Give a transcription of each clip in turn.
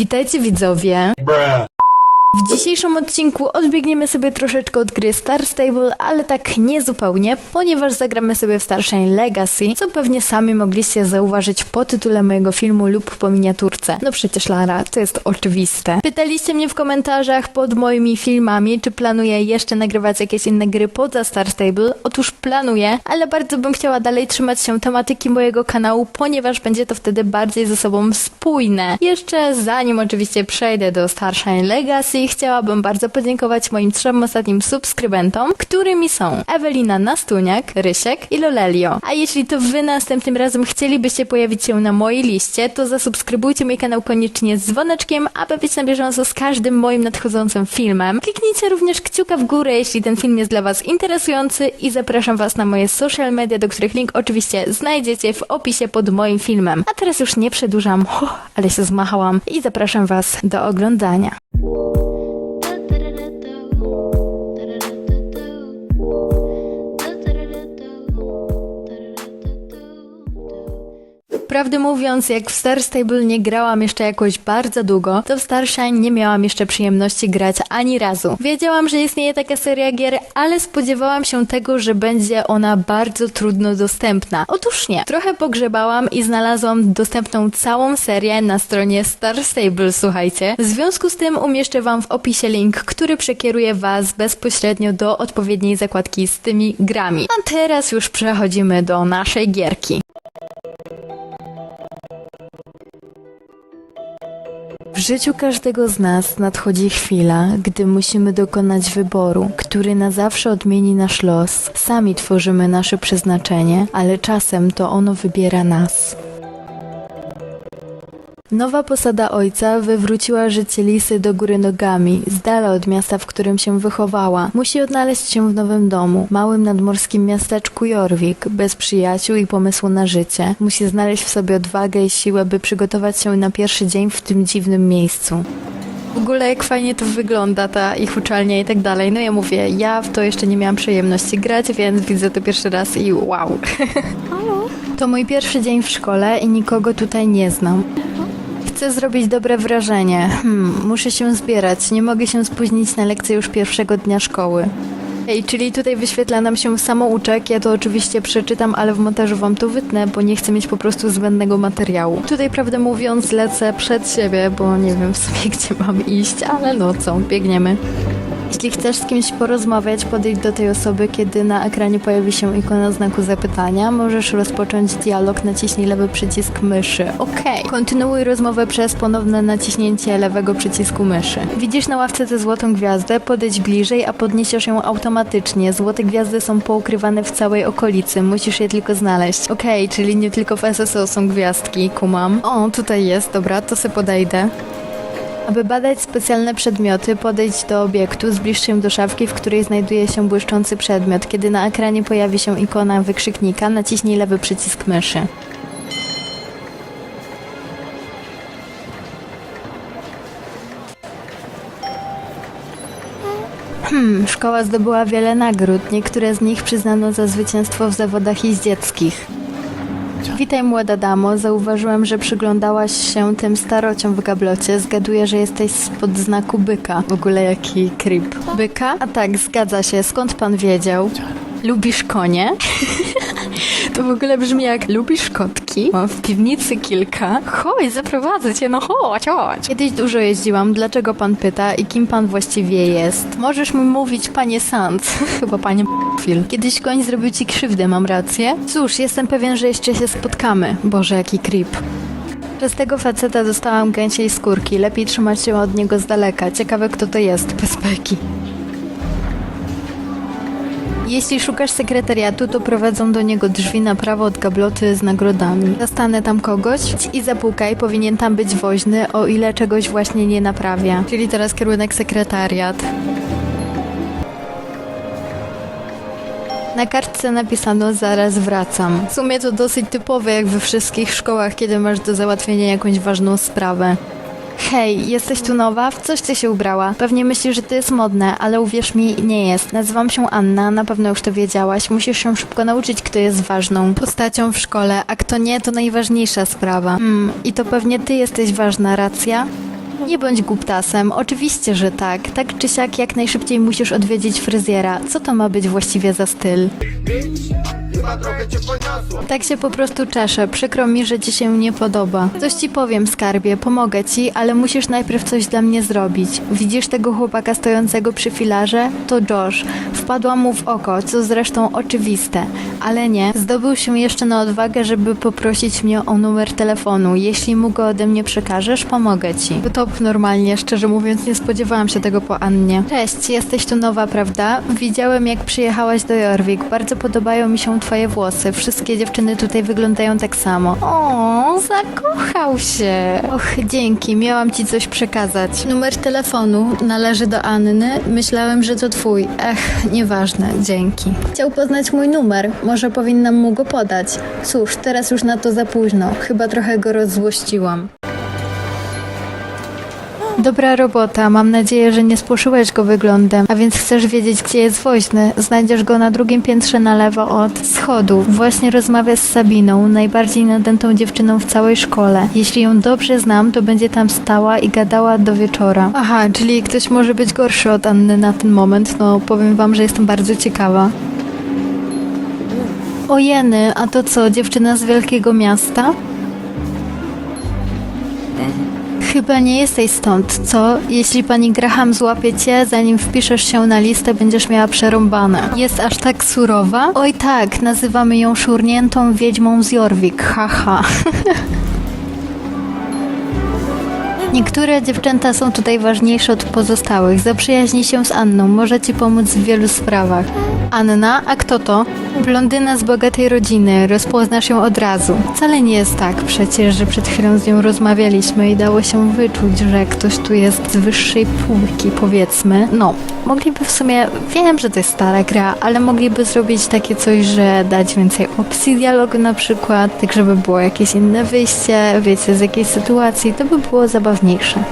Witajcie widzowie! Bruh. W dzisiejszym odcinku odbiegniemy sobie troszeczkę od gry Star Stable, ale tak nie zupełnie, ponieważ zagramy sobie w Starshine Legacy, co pewnie sami mogliście zauważyć po tytule mojego filmu lub po miniaturce. No przecież Lara, to jest oczywiste. Pytaliście mnie w komentarzach pod moimi filmami, czy planuję jeszcze nagrywać jakieś inne gry poza Star Stable. Otóż planuję, ale bardzo bym chciała dalej trzymać się tematyki mojego kanału, ponieważ będzie to wtedy bardziej ze sobą spójne. Jeszcze zanim oczywiście przejdę do Starshine Legacy, chciałabym bardzo podziękować moim trzem ostatnim subskrybentom, którymi są Ewelina Nastuniak, Rysiek i Lolelio. A jeśli to wy następnym razem chcielibyście pojawić się na mojej liście, to zasubskrybujcie mój kanał koniecznie z dzwoneczkiem, aby być na bieżąco z każdym moim nadchodzącym filmem. Kliknijcie również kciuka w górę, jeśli ten film jest dla was interesujący i zapraszam was na moje social media, do których link oczywiście znajdziecie w opisie pod moim filmem. A teraz już nie przedłużam, ale się zmachałam i zapraszam was do oglądania. Prawdę mówiąc, jak w Star Stable nie grałam jeszcze jakoś bardzo długo, to w Starshine nie miałam jeszcze przyjemności grać ani razu. Wiedziałam, że istnieje taka seria gier, ale spodziewałam się tego, że będzie ona bardzo trudno dostępna. Otóż nie. Trochę pogrzebałam i znalazłam dostępną całą serię na stronie Star Stable, słuchajcie. W związku z tym umieszczę wam w opisie link, który przekieruje was bezpośrednio do odpowiedniej zakładki z tymi grami. A teraz już przechodzimy do naszej gierki. W życiu każdego z nas nadchodzi chwila, gdy musimy dokonać wyboru, który na zawsze odmieni nasz los. Sami tworzymy nasze przeznaczenie, ale czasem to ono wybiera nas. Nowa posada ojca wywróciła życie Lisy do góry nogami, z dala od miasta, w którym się wychowała. Musi odnaleźć się w nowym domu, małym nadmorskim miasteczku Jorvik, bez przyjaciół i pomysłu na życie. Musi znaleźć w sobie odwagę i siłę, by przygotować się na pierwszy dzień w tym dziwnym miejscu. W ogóle jak fajnie to wygląda, ta ich uczelnia i tak dalej. No ja mówię, ja w to jeszcze nie miałam przyjemności grać, więc widzę to pierwszy raz i wow. To mój pierwszy dzień w szkole i nikogo tutaj nie znam. Chcę zrobić dobre wrażenie. Hmm, muszę się zbierać. Nie mogę się spóźnić na lekcję już pierwszego dnia szkoły. Ej, czyli tutaj wyświetla nam się samouczek. Ja to oczywiście przeczytam, ale w montażu wam to wytnę, bo nie chcę mieć po prostu zbędnego materiału. Tutaj prawdę mówiąc lecę przed siebie, bo nie wiem w sumie gdzie mam iść, ale no co, biegniemy. Jeśli chcesz z kimś porozmawiać, podejdź do tej osoby, kiedy na ekranie pojawi się ikona znaku zapytania. Możesz rozpocząć dialog, naciśnij lewy przycisk myszy. Okej. Kontynuuj rozmowę przez ponowne naciśnięcie lewego przycisku myszy. Widzisz na ławce tę złotą gwiazdę? Podejdź bliżej, a podniesiesz ją automatycznie. Złote gwiazdy są poukrywane w całej okolicy. Musisz je tylko znaleźć. Okej, czyli nie tylko w SSO są gwiazdki, kumam. O, tutaj jest, dobra, to se podejdę. Aby badać specjalne przedmioty, podejdź do obiektu, zbliż się do szafki, w której znajduje się błyszczący przedmiot. Kiedy na ekranie pojawi się ikona wykrzyknika, naciśnij lewy przycisk myszy. Hmm, szkoła zdobyła wiele nagród. Niektóre z nich przyznano za zwycięstwo w zawodach jeździeckich. Witaj młoda damo, zauważyłem, że przyglądałaś się tym starociom w gablocie. Zgaduję, że jesteś spod znaku byka. W ogóle jaki creep. Byka? A tak, zgadza się. Skąd pan wiedział? Lubisz konie? To w ogóle brzmi jak lubisz kotki? Mam w piwnicy kilka. Chodź, zaprowadzę cię, no chodź, chodź. Kiedyś dużo jeździłam, dlaczego pan pyta i kim pan właściwie jest? Możesz mi mówić, panie Sands. Chyba panie Phil. Kiedyś koń zrobił ci krzywdę, mam rację? Cóż, jestem pewien, że jeszcze się spotkamy. Boże, jaki creep. Przez tego faceta dostałam gęsiej skórki. Lepiej trzymać się od niego z daleka. Ciekawe, kto to jest. Bez beki. Jeśli szukasz sekretariatu, to prowadzą do niego drzwi na prawo od gabloty z nagrodami. Zastanę tam kogoś i zapukaj, powinien tam być woźny, o ile czegoś właśnie nie naprawia. Czyli teraz kierunek sekretariat. Na kartce napisano zaraz wracam. W sumie to dosyć typowe jak we wszystkich szkołach, kiedy masz do załatwienia jakąś ważną sprawę. Hej, jesteś tu nowa? W coś ty się ubrała? Pewnie myślisz, że to jest modne, ale uwierz mi, nie jest. Nazywam się Anna, na pewno już to wiedziałaś. Musisz się szybko nauczyć, kto jest ważną postacią w szkole, a kto nie, to najważniejsza sprawa. Hmm, i to pewnie ty jesteś ważna, racja? Nie bądź głuptasem, oczywiście, że tak. Tak czy siak jak najszybciej musisz odwiedzić fryzjera. Co to ma być właściwie za styl? Chyba trochę cię Tak się po prostu czeszę. Przykro mi, że ci się nie podoba. Coś ci powiem, skarbie, pomogę ci, ale musisz najpierw coś dla mnie zrobić. Widzisz tego chłopaka stojącego przy filarze? To Josh. Wpadła mu w oko, co zresztą oczywiste. Ale nie, zdobył się jeszcze na odwagę, żeby poprosić mnie o numer telefonu. Jeśli mu go ode mnie przekażesz, pomogę ci. Top normalnie, szczerze mówiąc, nie spodziewałam się tego po Annie. Cześć, jesteś tu nowa, prawda? Widziałem, jak przyjechałaś do Jorvik. Bardzo podobają mi się twoje włosy. Wszystkie dziewczyny tutaj wyglądają tak samo. O, zakochał się. Och, dzięki, miałam ci coś przekazać. Numer telefonu należy do Anny. Myślałem, że to twój. Ech, nieważne, dzięki. Chciał poznać mój numer. Może powinnam mu go podać. Cóż, teraz już na to za późno. Chyba trochę go rozzłościłam. Dobra robota, mam nadzieję, że nie spłoszyłeś go wyglądem, a więc chcesz wiedzieć, gdzie jest woźny. Znajdziesz go na drugim piętrze na lewo od schodów. Właśnie rozmawia z Sabiną, najbardziej nadętą dziewczyną w całej szkole. Jeśli ją dobrze znam, to będzie tam stała i gadała do wieczora. Aha, czyli ktoś może być gorszy od Anny na ten moment, no powiem wam, że jestem bardzo ciekawa. Ojeny, a to co, dziewczyna z wielkiego miasta? Chyba nie jesteś stąd, co? Jeśli pani Graham złapie cię, zanim wpiszesz się na listę, będziesz miała przerąbane. Jest aż tak surowa? Oj tak, nazywamy ją szurniętą wiedźmą z Jorvik, haha. Niektóre dziewczęta są tutaj ważniejsze od pozostałych. Zaprzyjaźnij się z Anną, może ci pomóc w wielu sprawach. Anna, a kto to? Blondyna z bogatej rodziny, rozpoznasz ją od razu. Wcale nie jest tak przecież, że przed chwilą z nią rozmawialiśmy i dało się wyczuć, że ktoś tu jest z wyższej półki, powiedzmy. No, mogliby w sumie, wiem, że to jest stara gra, ale mogliby zrobić takie coś, że dać więcej opcji dialogu na przykład, tak żeby było jakieś inne wyjście, wiecie, z jakiejś sytuacji, to by było zabawniejsze.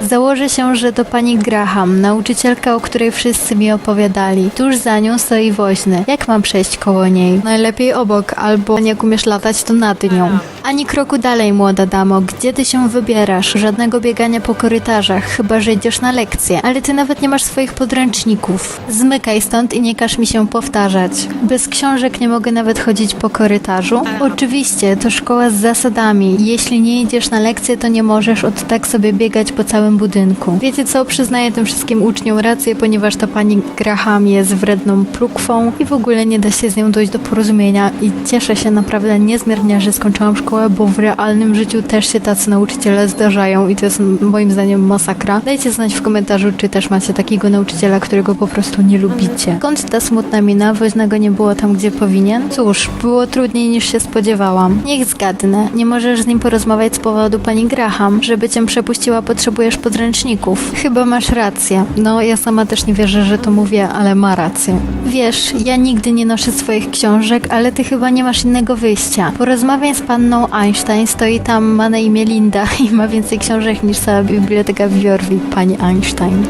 Założę się, że to pani Graham, nauczycielka, o której wszyscy mi opowiadali. Tuż za nią stoi woźny. Jak mam przejść koło niej? Najlepiej obok, albo jak umiesz latać, to nad nią. Ani kroku dalej, młoda damo. Gdzie ty się wybierasz? Żadnego biegania po korytarzach, chyba że idziesz na lekcję. Ale ty nawet nie masz swoich podręczników. Zmykaj stąd i nie każ mi się powtarzać. Bez książek nie mogę nawet chodzić po korytarzu. Oczywiście, to szkoła z zasadami. Jeśli nie idziesz na lekcję, to nie możesz od tak sobie biegać po całym budynku. Wiecie co? Przyznaję tym wszystkim uczniom rację, ponieważ ta pani Graham jest wredną plukwą i w ogóle nie da się z nią dojść do porozumienia i cieszę się naprawdę niezmiernie, że skończyłam szkołę, bo w realnym życiu też się tacy nauczyciele zdarzają i to jest moim zdaniem masakra. Dajcie znać w komentarzu, czy też macie takiego nauczyciela, którego po prostu nie lubicie. Skąd ta smutna mina? Woźnego nie było tam, gdzie powinien? Cóż, było trudniej niż się spodziewałam. Niech zgadnę. Nie możesz z nim porozmawiać z powodu pani Graham. Żeby cię przepuściła, potrzebujesz podręczników. Chyba masz rację. No, ja sama też nie wierzę, że to mówię, ale ma rację. Wiesz, ja nigdy nie noszę swoich książek, ale ty chyba nie masz innego wyjścia. Porozmawiaj z panną Einstein, stoi tam, ma na imię Linda i ma więcej książek niż cała biblioteka w Jorvik, pani Einstein.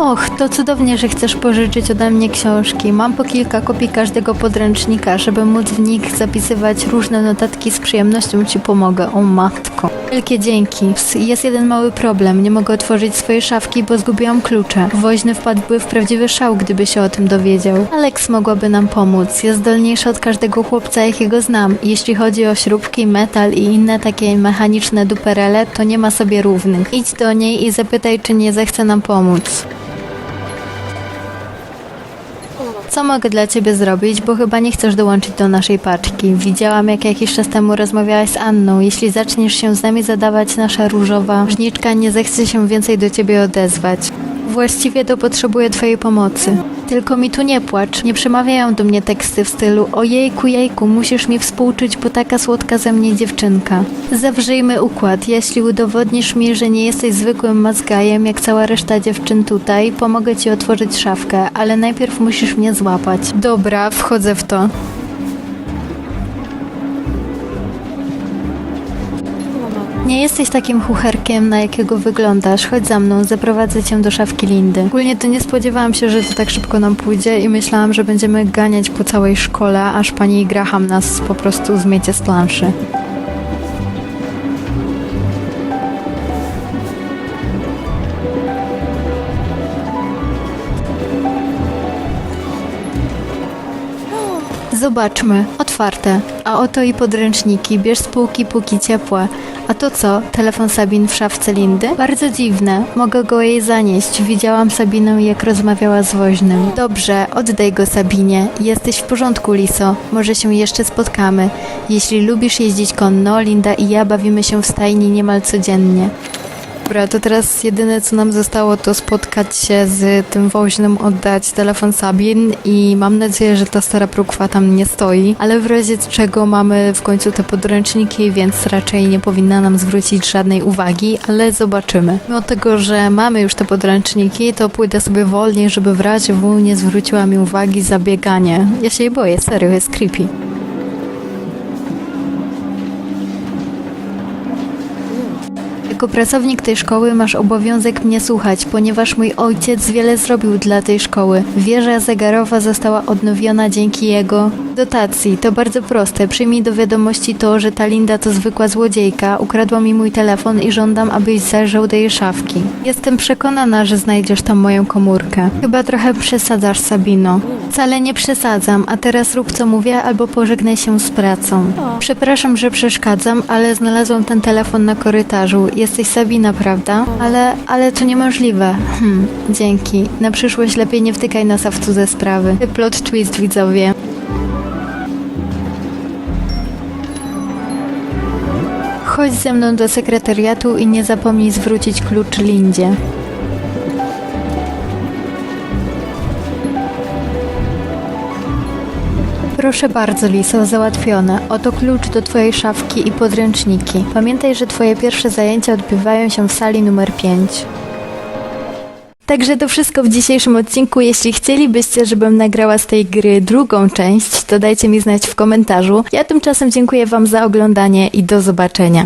Och, to cudownie, że chcesz pożyczyć ode mnie książki. Mam po kilka kopii każdego podręcznika, żeby móc w nich zapisywać różne notatki. Z przyjemnością ci pomogę, o matko. Wielkie dzięki. Jest jeden mały problem. Nie mogę otworzyć swojej szafki, bo zgubiłam klucze. Woźny wpadłby w prawdziwy szał, gdyby się o tym dowiedział. Alex mogłaby nam pomóc. Jest zdolniejsza od każdego chłopca, jakiego znam. Jeśli chodzi o śrubki, metal i inne takie mechaniczne duperele, to nie ma sobie równych. Idź do niej i zapytaj, czy nie zechce nam pomóc. Co mogę dla ciebie zrobić, bo chyba nie chcesz dołączyć do naszej paczki. Widziałam, jak jakiś czas temu rozmawiałaś z Anną. Jeśli zaczniesz się z nami zadawać, nasza różowa żniczka nie zechce się więcej do ciebie odezwać. Właściwie to potrzebuję twojej pomocy. Tylko mi tu nie płacz. Nie przemawiają do mnie teksty w stylu ojejku, jejku, musisz mi współczuć, bo taka słodka ze mnie dziewczynka. Zawrzyjmy układ. Jeśli udowodnisz mi, że nie jesteś zwykłym mazgajem, jak cała reszta dziewczyn tutaj, pomogę ci otworzyć szafkę, ale najpierw musisz mnie złapać. Dobra, wchodzę w to. Nie jesteś takim chucherkiem, na jakiego wyglądasz. Chodź za mną, zaprowadzę cię do szafki Lindy. Ogólnie to nie spodziewałam się, że to tak szybko nam pójdzie i myślałam, że będziemy ganiać po całej szkole, aż pani Graham nas po prostu zmiecie z planszy. Zobaczmy, otwarte. A oto i podręczniki, bierz z półki póki ciepłe. A to co, telefon Sabin w szafce Lindy? Bardzo dziwne, mogę go jej zanieść. Widziałam Sabinę jak rozmawiała z woźnym. Dobrze, oddaj go Sabinie. Jesteś w porządku, Liso. Może się jeszcze spotkamy. Jeśli lubisz jeździć konno, Linda i ja bawimy się w stajni niemal codziennie. Dobra, to teraz jedyne co nam zostało to spotkać się z tym woźnym, oddać telefon Sabin i mam nadzieję, że ta stara prukwa tam nie stoi, ale w razie czego mamy w końcu te podręczniki, więc raczej nie powinna nam zwrócić żadnej uwagi, ale zobaczymy. Mimo tego, że mamy już te podręczniki, to pójdę sobie wolniej, żeby w razie W nie zwróciła mi uwagi za bieganie. Ja się jej boję, serio, jest creepy. Jako pracownik tej szkoły masz obowiązek mnie słuchać, ponieważ mój ojciec wiele zrobił dla tej szkoły. Wieża zegarowa została odnowiona dzięki jego dotacji. To bardzo proste. Przyjmij do wiadomości to, że ta Linda to zwykła złodziejka, ukradła mi mój telefon i żądam, abyś zajrzał do jej szafki. Jestem przekonana, że znajdziesz tam moją komórkę. Chyba trochę przesadzasz, Sabino. Wcale nie przesadzam, a teraz rób co mówię albo pożegnaj się z pracą. Przepraszam, że przeszkadzam, ale znalazłam ten telefon na korytarzu. Jesteś Sabina, prawda? Ale, ale to niemożliwe. Hm, dzięki. Na przyszłość lepiej nie wtykaj nosa w cudze sprawy. Plot twist, widzowie. Chodź ze mną do sekretariatu i nie zapomnij zwrócić klucz Lindzie. Proszę bardzo, Liso, załatwione. Oto klucz do Twojej szafki i podręczniki. Pamiętaj, że Twoje pierwsze zajęcia odbywają się w sali numer 5. Także to wszystko w dzisiejszym odcinku. Jeśli chcielibyście, żebym nagrała z tej gry drugą część, to dajcie mi znać w komentarzu. Ja tymczasem dziękuję Wam za oglądanie i do zobaczenia.